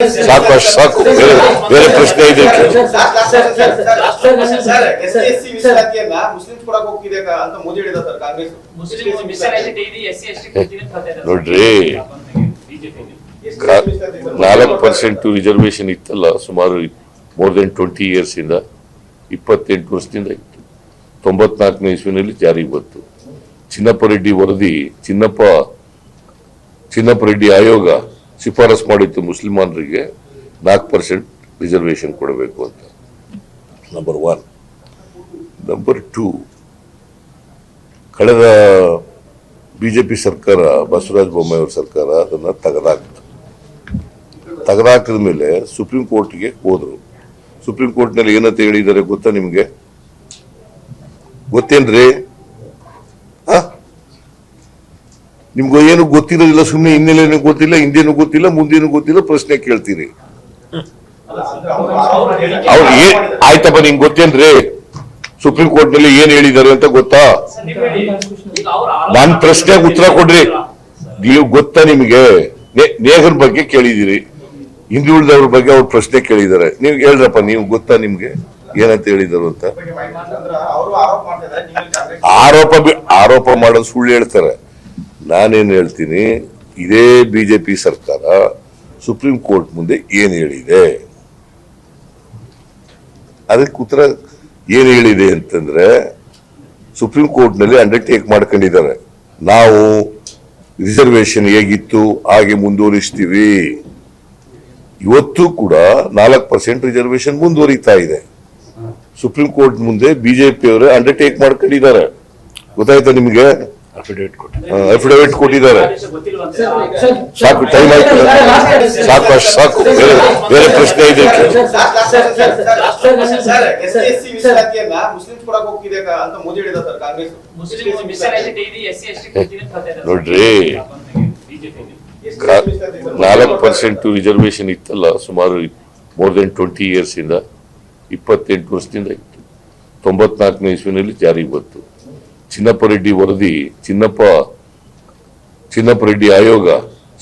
ಸಾಕು ಅಷ್ಟು ಸಾಕು ಬೇರೆ ಬೇರೆ ಪ್ರಶ್ನೆ ಇದೆ. ನೋಡ್ರಿ. ನಾಲ್ಕು ಪರ್ಸೆಂಟ್ ರಿಸರ್ವೇಶನ್ ಇತ್ತಲ್ಲ ಸುಮಾರು ಮೋರ್ ದೆನ್ ಟ್ವೆಂಟಿ ಇಯರ್ಸ್ ಇಂದ ಇಪ್ಪತ್ತೆಂಟು ವರ್ಷದಿಂದ ಇತ್ತು ತೊಂಬತ್ನಾಲ್ಕನೇ ಇಸ್ವಿನಲ್ಲಿ ಜಾರಿಗೆ ಬಂತು ಚಿನ್ನಪ್ಪ ರೆಡ್ಡಿ ವರದಿ ಚಿನ್ನಪ್ಪ ಚಿನ್ನಪ್ಪ ರೆಡ್ಡಿ ಆಯೋಗ ಶಿಫಾರಸ್ ಮಾಡಿತ್ತು ಮುಸ್ಲಿಮಾನರಿಗೆ ನಾಲ್ಕು ಪರ್ಸೆಂಟ್ ರಿಸರ್ವೇಷನ್ ಕೊಡಬೇಕು ಅಂತ. ನಂಬರ್ ಒನ್ ನಂಬರ್ ಟೂ ಕಳೆದ ಬಿ ಜೆ ಪಿ ಸರ್ಕಾರ, ಬಸವರಾಜ ಬೊಮ್ಮಾಯಿ ಅವ್ರ ಸರ್ಕಾರ ಅದನ್ನು ತೆಗೆದಾಕ್ತು. ತೆಗೆದಾಕಿದ ಮೇಲೆ ಸುಪ್ರೀಂ ಕೋರ್ಟ್ಗೆ ಹೋದರು. ಸುಪ್ರೀಂ ಕೋರ್ಟ್ನಲ್ಲಿ ಏನಂತ ಹೇಳಿದ್ದಾರೆ ಗೊತ್ತಾ ನಿಮಗೆ? ಗೊತ್ತೇನ್ರಿ? ನಿಮ್ಗೆ ಏನು ಗೊತ್ತಿರೋದಿಲ್ಲ ಸುಮ್ಮನೆ ಹಿನ್ನೆಲೆನೂ ಗೊತ್ತಿಲ್ಲ ಹಿಂದೇನು ಗೊತ್ತಿಲ್ಲ ಮುಂದೇನು ಗೊತ್ತಿಲ್ಲ ಪ್ರಶ್ನೆ ಕೇಳ್ತೀರಿ. ಅವ್ರು ಆಯ್ತಪ್ಪ ನಿಂಗೆ ಗೊತ್ತೇನ್ರಿ ಸುಪ್ರೀಂ ಕೋರ್ಟ್ನಲ್ಲಿ ಏನ್ ಹೇಳಿದ್ದಾರೆ ಅಂತ ಗೊತ್ತಾ? ನನ್ ಪ್ರಶ್ನೆಗೆ ಉತ್ತರ ಕೊಡ್ರಿ. ನೀವು ಗೊತ್ತಾ ನಿಮಗೆ? ನೇಹರ್ ಬಗ್ಗೆ ಕೇಳಿದಿರಿ ಹಿಂದುಳಿದವ್ರ ಬಗ್ಗೆ ಅವ್ರ ಪ್ರಶ್ನೆ ಕೇಳಿದ್ದಾರೆ. ನೀವು ಹೇಳ್ರಪ್ಪ ನೀವು ಗೊತ್ತಾ ನಿಮ್ಗೆ? ಏನಂತ ಹೇಳಿದರು ಅಂತ? ಆರೋಪ ಮಾಡ್ತಿದ್ದಾರೆ ಆರೋಪ ಬಿ- ಆರೋಪ ಮಾಡೋದು ಸುಳ್ಳು ಹೇಳ್ತಾರೆ. ನಾನೇನ್ ಹೇಳ್ತೀನಿ, ಇದೇ ಬಿ ಜೆ ಪಿ ಸರ್ಕಾರ ಸುಪ್ರೀಂ ಕೋರ್ಟ್ ಮುಂದೆ ಏನು ಹೇಳಿದೆ? ಅದಕ್ಕೆ ಉತ್ತರ ಏನು ಹೇಳಿದೆ ಅಂತಂದ್ರೆ, ಸುಪ್ರೀಂ ಕೋರ್ಟ್ನಲ್ಲಿ ಅಂಡರ್ಟೇಕ್ ಮಾಡ್ಕೊಂಡಿದ್ದಾರೆ. ನಾವು ರಿಸರ್ವೇಶನ್ ಹೇಗಿತ್ತು, ಹಾಗೆ ಮುಂದುವರಿಸ್ತೀವಿ. ಇವತ್ತು ಕೂಡ ನಾಲ್ಕು ಪರ್ಸೆಂಟ್ ರಿಸರ್ವೇಶನ್ ಮುಂದುವರಿತಾ ಇದೆ. ಸುಪ್ರೀಂ ಕೋರ್ಟ್ ಮುಂದೆ ಬಿಜೆಪಿ ಅಂಡರ್ ಅಂಡರ್ಟೇಕ್ ಮಾಡ್ಕೊಂಡಿದ್ದಾರೆ. ಗೊತ್ತಾಯ್ತಾ ನಿಮಗೆ? ಅಫಿಡವಿಟ್ ಕೊಟ್ಟಿದ್ದಾರೆ. ಗೊತ್ತಿಲ್ವಂತೆ. ಸಾಕು ಟೈಮ್ ಆಯ್ತು. ಸಾಕು ಅಷ್ಟು ಸಾಕು. ಬೇರೆ ಬೇರೆ ಪ್ರಶ್ನೆ ಇದೆ ಸರ್ ಎಸ್ ಎಸ್ ಮೀಸಲಾತಿಯನ್ನ ಮುಸ್ಲಿಂ ಕೊಡಕ್ ಹೋಗ್ತಿದೆ ಅಂತ ಮೋದಿ ಹೇಳಿದ ಸರ್ ಕಾಂಗ್ರೆಸ್. ಮುಸ್ಲಿಂ ಮೀಸಲಾತಿ ಇದೆ ಎಸ್ ಸಿ ಎಸ್ ಅಂತ ಹೇಳ್ತಾ ಇದ್ದಾರೆ. ನೋಡ್ರಿ. ಬಿಜೆಪಿ ನಾಲ್ಕು ಪರ್ಸೆಂಟ್ ರಿಸರ್ವೇಶನ್ ಇತ್ತಲ್ಲ ಸುಮಾರು ಮೋರ್ ದೆನ್ ಟ್ವೆಂಟಿ ಇಯರ್ಸ್ ಇಂದ ಇಪ್ಪತ್ತೆಂಟು ವರ್ಷದಿಂದ ಇತ್ತು. ತೊಂಬತ್ನಾಲ್ಕನೇ ಇಸ್ವಿನಲ್ಲಿ ಜಾರಿಗೆ ಬಂತು. ಚಿನ್ನಪ್ಪ ರೆಡ್ಡಿ ವರದಿ ಚಿನ್ನಪ್ಪ ಚಿನ್ನಪ್ಪ ರೆಡ್ಡಿ ಆಯೋಗ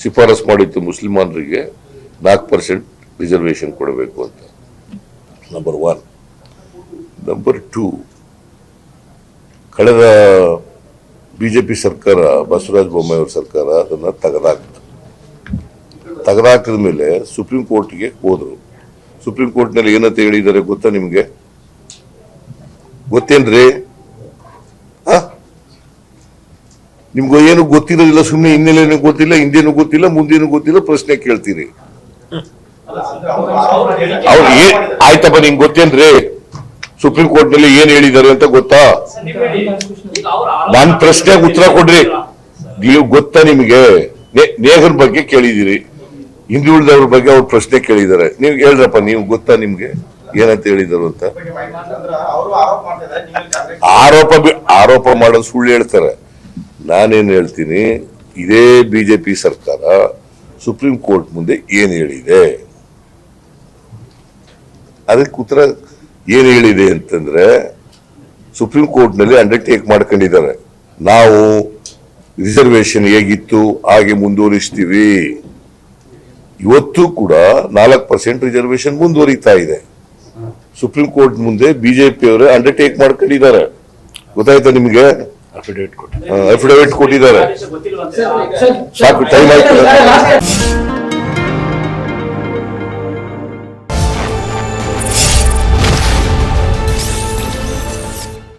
ಶಿಫಾರಸ್ ಮಾಡಿತ್ತು ಮುಸ್ಲಿಮಾನರಿಗೆ ನಾಲ್ಕು ಪರ್ಸೆಂಟ್ ರಿಸರ್ವೇಷನ್ ಕೊಡಬೇಕು ಅಂತ. ನಂಬರ್ ಒನ್ ನಂಬರ್ ಟೂ ಕಳೆದ ಬಿಜೆಪಿ ಸರ್ಕಾರ, ಬಸವರಾಜ ಬೊಮ್ಮಾಯಿ ಅವ್ರ ಸರ್ಕಾರ ಅದನ್ನು ತೆಗೆದಾಕ್ತು. ತೆಗೆದಾಕಿದ ಮೇಲೆ ಸುಪ್ರೀಂ ಕೋರ್ಟ್ಗೆ ಹೋದರು. ಸುಪ್ರೀಂ ಕೋರ್ಟ್ನಲ್ಲಿ ಏನಂತ ಹೇಳಿದ್ದಾರೆ ಗೊತ್ತಾ ನಿಮಗೆ? ಗೊತ್ತೇನ್ರಿ? ನಿಮ್ಗೆ ಏನು ಗೊತ್ತಿರೋದಿಲ್ಲ ಸುಮ್ಮನೆ ಹಿನ್ನೆಲೆನೂ ಗೊತ್ತಿಲ್ಲ ಹಿಂದೇನು ಗೊತ್ತಿಲ್ಲ ಮುಂದೇನು ಗೊತ್ತಿಲ್ಲ ಪ್ರಶ್ನೆ ಕೇಳ್ತೀರಿ. ಅವ್ರು ಆಯ್ತಪ್ಪ ನಿಂಗೆ ಗೊತ್ತೇನ್ರಿ ಸುಪ್ರೀಂ ಕೋರ್ಟ್ನಲ್ಲಿ ಏನ್ ಹೇಳಿದ್ದಾರೆ ಅಂತ ಗೊತ್ತಾ? ನನ್ ಪ್ರಶ್ನೆಗೆ ಉತ್ತರ ಕೊಡ್ರಿ. ನೀವು ಗೊತ್ತಾ ನಿಮಗೆ? ನೇಹರ್ ಬಗ್ಗೆ ಕೇಳಿದಿರಿ ಹಿಂದುಳಿದವ್ರ ಬಗ್ಗೆ ಅವ್ರ ಪ್ರಶ್ನೆ ಕೇಳಿದ್ದಾರೆ. ನೀವು ಹೇಳ್ರಪ್ಪ ನೀವು ಗೊತ್ತಾ ನಿಮ್ಗೆ? ಏನಂತ ಹೇಳಿದರು ಅಂತ? ಆರೋಪ ಮಾಡ್ತಿದ್ದಾರೆ ಆರೋಪ ಬಿ- ಆರೋಪ ಮಾಡೋದು ಸುಳ್ಳು ಹೇಳ್ತಾರೆ. ನಾನೇನ್ ಹೇಳ್ತೀನಿ, ಇದೇ ಬಿ ಜೆ ಪಿ ಸರ್ಕಾರ ಸುಪ್ರೀಂ ಕೋರ್ಟ್ ಮುಂದೆ ಏನು ಹೇಳಿದೆ? ಅದಕ್ಕೆ ಉತ್ತರ ಏನು ಹೇಳಿದೆ ಅಂತಂದ್ರೆ, ಸುಪ್ರೀಂ ಕೋರ್ಟ್ನಲ್ಲಿ ಅಂಡರ್ಟೇಕ್ ಮಾಡ್ಕೊಂಡಿದ್ದಾರೆ. ನಾವು ರಿಸರ್ವೇಶನ್ ಹೇಗಿತ್ತು, ಹಾಗೆ ಮುಂದುವರಿಸ್ತೀವಿ. ಇವತ್ತು ಕೂಡ ನಾಲ್ಕು ಪರ್ಸೆಂಟ್ ರಿಸರ್ವೇಶನ್ ಮುಂದುವರಿತಾ ಇದೆ. ಸುಪ್ರೀಂ ಕೋರ್ಟ್ ಮುಂದೆ ಬಿಜೆಪಿ ಅಂಡರ್ ಅಂಡರ್ಟೇಕ್ ಮಾಡ್ಕೊಂಡಿದ್ದಾರೆ. ಗೊತ್ತಾಯ್ತಾ ನಿಮಗೆ? ಅಫಿಡವಿಟ್ ಕೊಟ್ಟಿದ್ದಾರೆ. ಸಾಕು ಟೈಮ್ ಆಯ್ತು